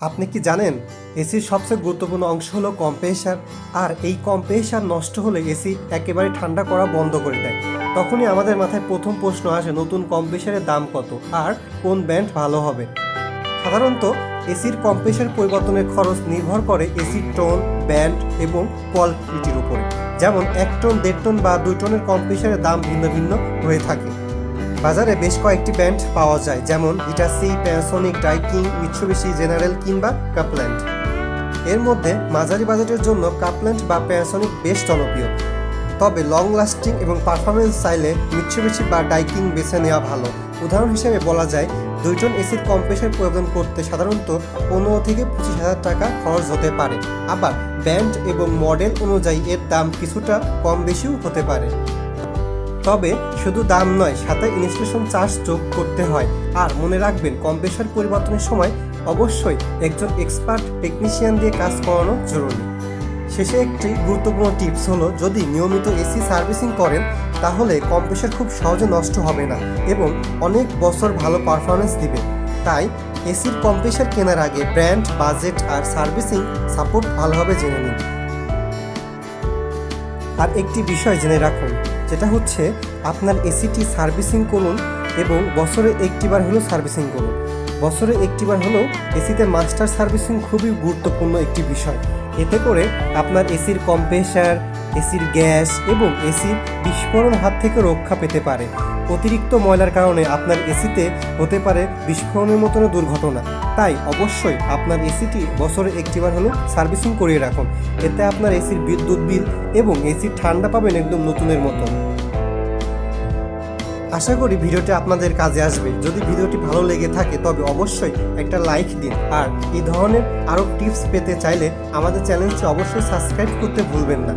আপনি কি জানেন, এসির সবচেয়ে গুরুত্বপূর্ণ অংশ হলো কম্প্রেসার আর এই কম্প্রেসার নষ্ট হলে এসি একেবারে ঠান্ডা করা বন্ধ করে দেয়। তখনই আমাদের মাথায় প্রথম প্রশ্ন আসে, নতুন কম্প্রেসারের দাম কত, আর কোন ব্র্যান্ড ভালো হবে? সাধারণত, এসির কম্প্রেসার পরিবর্তনের খরচ নির্ভর করে এসির টোন, ব্যান্ড এবং কোয়ালিটির উপরে। যেমন, এক টন, দেড় টন বা দুই টনের কম্প্রেসারের দাম ভিন্ন ভিন্ন হয়ে থাকে। বাজারে বেশ কয়েকটি ব্র্যান্ড পাওয়া যায়, যেমন Hitachi Panasonic, Daikin, Mitsubishi, General কিংবা কাপল্যান্ড। এর মধ্যে মাঝারি বাজেটের জন্য কাপল্যান্ড বা প্যানাসোনিক বেশ জনপ্রিয়। তবে লং লাস্টিং এবং পারফরমেন্স চাইলে মিৎসুবিশি বা ডাইকিং বেছে নেওয়া ভালো। উদাহরণ হিসেবে বলা যায়, দুইজন এসির কম্প্রেসার পরিবর্তন করতে সাধারণত পনেরো থেকে পঁচিশ হাজার টাকা খরচ হতে পারে। আবার ব্যান্ড এবং মডেল অনুযায়ী এর দাম কিছুটা কম বেশিও হতে পারে। তবে শুধু দাম নয়, সাথে ইনস্টলেশন চার্জ যোগ করতে হয়। আর মনে রাখবেন কম্প্রেসার পরিবর্তনের সময় অবশ্যই একজন এক্সপার্ট টেকনিশিয়ান দিয়ে কাজ করানো জরুরি। শেষে একটি গুরুত্বপূর্ণ টিপস হলো, যদি নিয়মিত এসি সার্ভিসিং করেন, তাহলে কম্প্রেসার খুব সহজে নষ্ট হবে না এবং অনেক বছর ভালো পারফরমেন্স দিবে। তাই এসির কম্প্রেসার কেনার আগে ব্র্যান্ড, বাজেট আর সার্ভিসিং সাপোর্ট ভালোভাবে জেনে নিন। আর একটি বিষয় জেনে রাখুন যেটা হচ্ছে আপনার এসিটি সার্ভিসিং করুন এবং বছরে একটিবার হলেও সার্ভিসিং করুন। বছরে একটিবার হলেও এসিতে মাস্টার সার্ভিসিং খুবই গুরুত্বপূর্ণ একটি বিষয়। এতে করে আপনার এসির কম্প্রেসার এসির গ্যাস এবং এসির বিস্ফোরণ হাত থেকে রক্ষা পেতে পারে। অতিরিক্ত ময়লার কারণে আপনার এসিতে হতে পারে বিস্ফোরণের মতন দুর্ঘটনা। তাই অবশ্যই আপনার এসিটি বছরে একটিবার হলেও সার্ভিসিং করিয়ে রাখুন। এতে আপনার এসির বিদ্যুৎ বিল এবং এসির ঠান্ডা পাবেন একদম নতুনের মতো। আশা করি ভিডিওটি আপনাদের কাজে আসবে। যদি ভিডিওটি ভালো লেগে থাকে, তবে অবশ্যই একটা লাইক দিন। আর এই ধরনের আরও টিপস পেতে চাইলে আমাদের চ্যানেলটি অবশ্যই সাবস্ক্রাইব করতে ভুলবেন না।